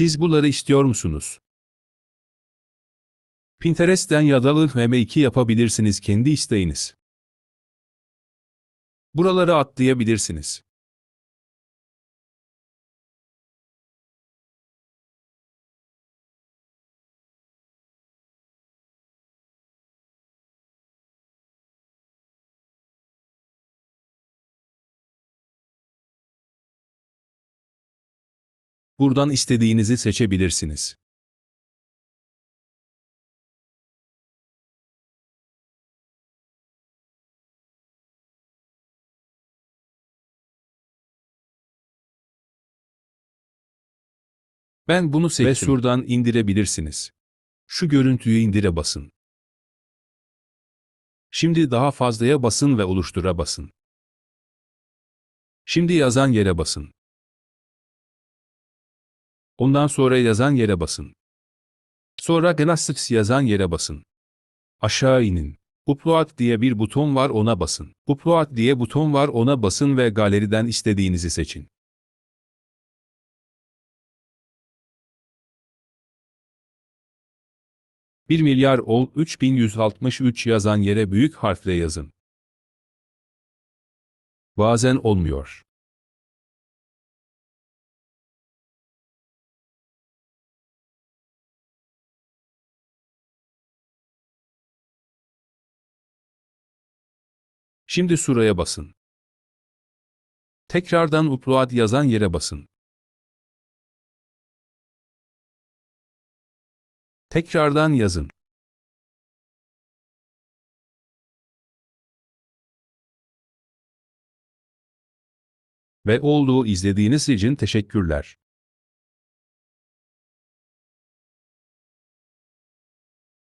Siz bunları istiyor musunuz? Pinterest'ten yadalı M2 yapabilirsiniz kendi isteğiniz. Buraları atlayabilirsiniz. Buradan istediğinizi seçebilirsiniz. Ben bunu seçtim. Ve şuradan indirebilirsiniz. Şu görüntüyü indire basın. Şimdi daha fazlaya basın ve oluştura basın. Şimdi yazan yere basın. Ondan sonra yazan yere basın. Sonra Glasses yazan yere basın. Aşağı inin. Upload diye bir buton var ona basın. Upload diye buton var ona basın ve galeriden istediğinizi seçin. Bir milyar ol 3163 yazan yere büyük harfle yazın. Bazen olmuyor. Şimdi suraya basın. Tekrardan upload yazan yere basın. Tekrardan yazın. Ve olduğu izlediğiniz için teşekkürler.